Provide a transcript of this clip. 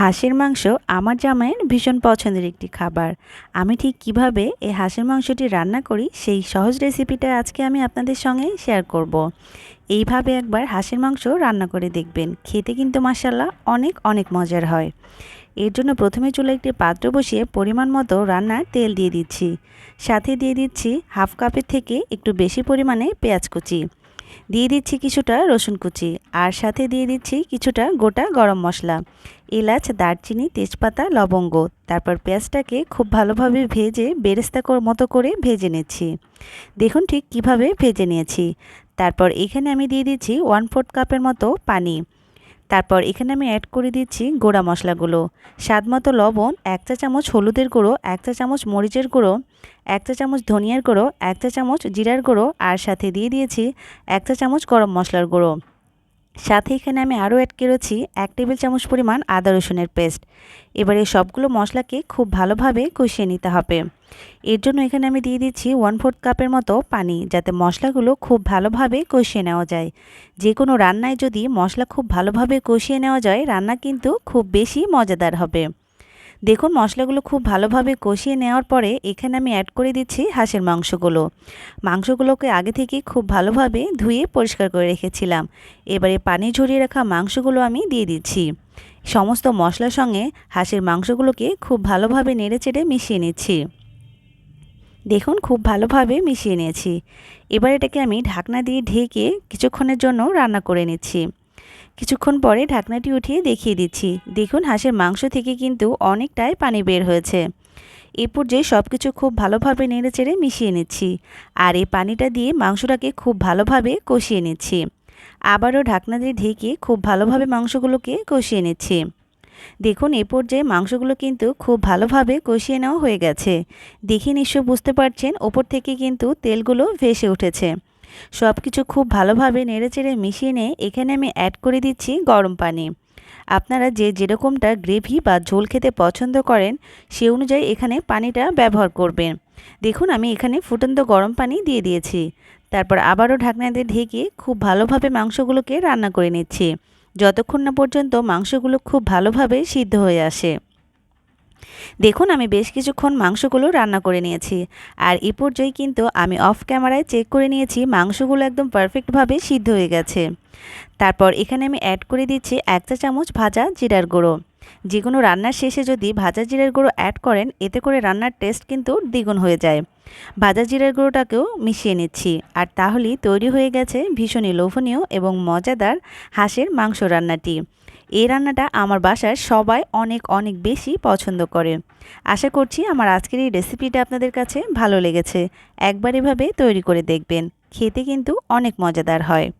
হাঁসের মাংস আমার জামাইয়ের ভীষণ পছন্দের একটি খাবার। আমি ঠিক কীভাবে এই হাঁসের মাংসটি রান্না করি সেই সহজ রেসিপিটা আজকে আমি আপনাদের সঙ্গে শেয়ার করব। এইভাবে একবার হাঁসের মাংস রান্না করে দেখবেন। খেতে কিন্তু মাসাল্লাহ অনেক অনেক মজার হয়। এর জন্য প্রথমে চুলে একটি পাত্র বসিয়ে পরিমাণ মতো রান্নার তেল দিয়ে দিচ্ছি। সাথে দিয়ে দিচ্ছি হাফ কাপের থেকে একটু বেশি পরিমাণে পেঁয়াজ কুচি। দিয়ে দিচ্ছি কিছুটা রসুন কুচি আর সাথে দিয়ে দিচ্ছি কিছুটা গোটা গরম মশলা, এলাচ, দারচিনি, তেজপাতা, লবঙ্গ। তারপর পেঁয়াজটাকে খুব ভালোভাবে ভেজে বেরেস্তা মতো করে ভেজে নিচ্ছি। দেখুন ঠিক কীভাবে ভেজে নিয়েছি। তারপর এখানে আমি দিয়ে দিচ্ছি ওয়ান ফোর্থ কাপের মতো পানি। তারপর এখানে আমি অ্যাড করে দিচ্ছি গোড়া মশলাগুলো। স্বাদ মতো লবণ, এক চা চামচ হলুদের গুঁড়ো, এক চা চামচ মরিচের গুঁড়ো, এক চা চামচ ধনিয়ার গুঁড়ো, এক চা চামচ জিরার গুঁড়ো, আর সাথে দিয়ে দিয়েছি এক চা চামচ গরম মশলার গুঁড়ো। সাথে এখানে আমি আরও অ্যাড করেছি এক টেবিল চামচ পরিমাণ আদা রসুনের পেস্ট এবারে সবগুলো মশলাকে খুব ভালোভাবে কষিয়ে নিতে হবে। এর জন্য এখানে আমি দিয়ে দিচ্ছি ওয়ান ফোর্থ কাপের মতো পানি, যাতে মশলাগুলো খুব ভালোভাবে কষিয়ে নেওয়া যায়। যে কোনো রান্নায় যদি মশলা খুব ভালোভাবে কষিয়ে নেওয়া যায়, রান্না কিন্তু খুব বেশি মজাদার হবে। দেখুন, মশলাগুলো খুব ভালোভাবে কষিয়ে নেওয়ার পরে এখানে আমি অ্যাড করে দিচ্ছি হাঁসের মাংসগুলো। মাংসগুলোকে আগে থেকে খুব ভালোভাবে ধুয়ে পরিষ্কার করে রেখেছিলাম। এবারে পানি ঝরিয়ে রাখা মাংসগুলো আমি দিয়ে দিচ্ছি। সমস্ত মশলার সঙ্গে হাঁসের মাংসগুলোকে খুব ভালোভাবে নেড়ে চেড়ে মিশিয়ে নিচ্ছি। দেখুন, খুব ভালোভাবে মিশিয়ে নিয়েছি। এবার এটাকে আমি ঢাকনা দিয়ে ঢেকে কিছুক্ষণের জন্য রান্না করে নিচ্ছি। কিছুক্ষণ পরে ঢাকনাটি উঠিয়ে দেখিয়ে দিচ্ছি। দেখুন, হাঁসের মাংস থেকে কিন্তু অনেকটাই পানি বের হয়েছে। এ পর্যায়ে সব কিছু খুব ভালোভাবে নেড়ে চেড়ে মিশিয়ে নিচ্ছি আর এই পানিটা দিয়ে মাংসটাকে খুব ভালোভাবে কষিয়ে নিচ্ছি। আবারও ঢাকনা দিয়ে ঢেকে খুব ভালোভাবে মাংসগুলোকে কষিয়ে নিচ্ছি। দেখুন এ পর্যায়ে মাংসগুলো কিন্তু খুব ভালোভাবে কষিয়ে নেওয়া হয়ে গেছে। দেখে নিশ্চয় বুঝতে পারছেন, ওপর থেকে কিন্তু তেলগুলো ভেসে উঠেছে। সব কিছু খুব ভালোভাবে নেড়েচেড়ে মিশিয়ে নিয়ে এখানে আমি অ্যাড করে দিচ্ছি গরম পানি। আপনারা যে যেরকমটা গ্রেভি বা ঝোল খেতে পছন্দ করেন, সে অনুযায়ী এখানে পানিটা ব্যবহার করবেন। দেখুন, আমি এখানে ফুটন্ত গরম পানি দিয়ে দিয়েছি। তারপর আবারও ঢাকনা দিয়ে ঢেকে খুব ভালোভাবে মাংসগুলোকে রান্না করে নিচ্ছি। যতক্ষণ না পর্যন্ত মাংসগুলো খুব ভালোভাবে সিদ্ধ হয়ে আসে। দেখুন, আমি বেশ কিছুক্ষণ মাংসগুলো রান্না করে নিয়েছি। আর এ পর্যায়ে কিন্তু আমি অফ ক্যামেরায় চেক করে নিয়েছি, মাংসগুলো একদম পারফেক্টভাবে সিদ্ধ হয়ে গেছে। তারপর এখানে আমি অ্যাড করে দিচ্ছি এক চা চামচ ভাজা জিরার গুঁড়ো। যে কোনো রান্নার শেষে যদি ভাজা জিরার গুঁড়ো অ্যাড করেন, এতে করে রান্নার টেস্ট কিন্তু দ্বিগুণ হয়ে যায়। ভাজা জিরার গুঁড়োটাকেও মিশিয়ে নিচ্ছি। আর তাহলেই তৈরি হয়ে গেছে ভীষণই লোভনীয় এবং মজাদার হাঁসের মাংস রান্নাটি। এই রান্নাটা আমার বাসায় সবাই অনেক অনেক বেশি পছন্দ করে। আশা করছি আমার আজকের এই রেসিপিটা আপনাদের কাছে ভালো লেগেছে। একবার এভাবে তৈরি করে দেখবেন। খেতে কিন্তু অনেক মজাদার হয়।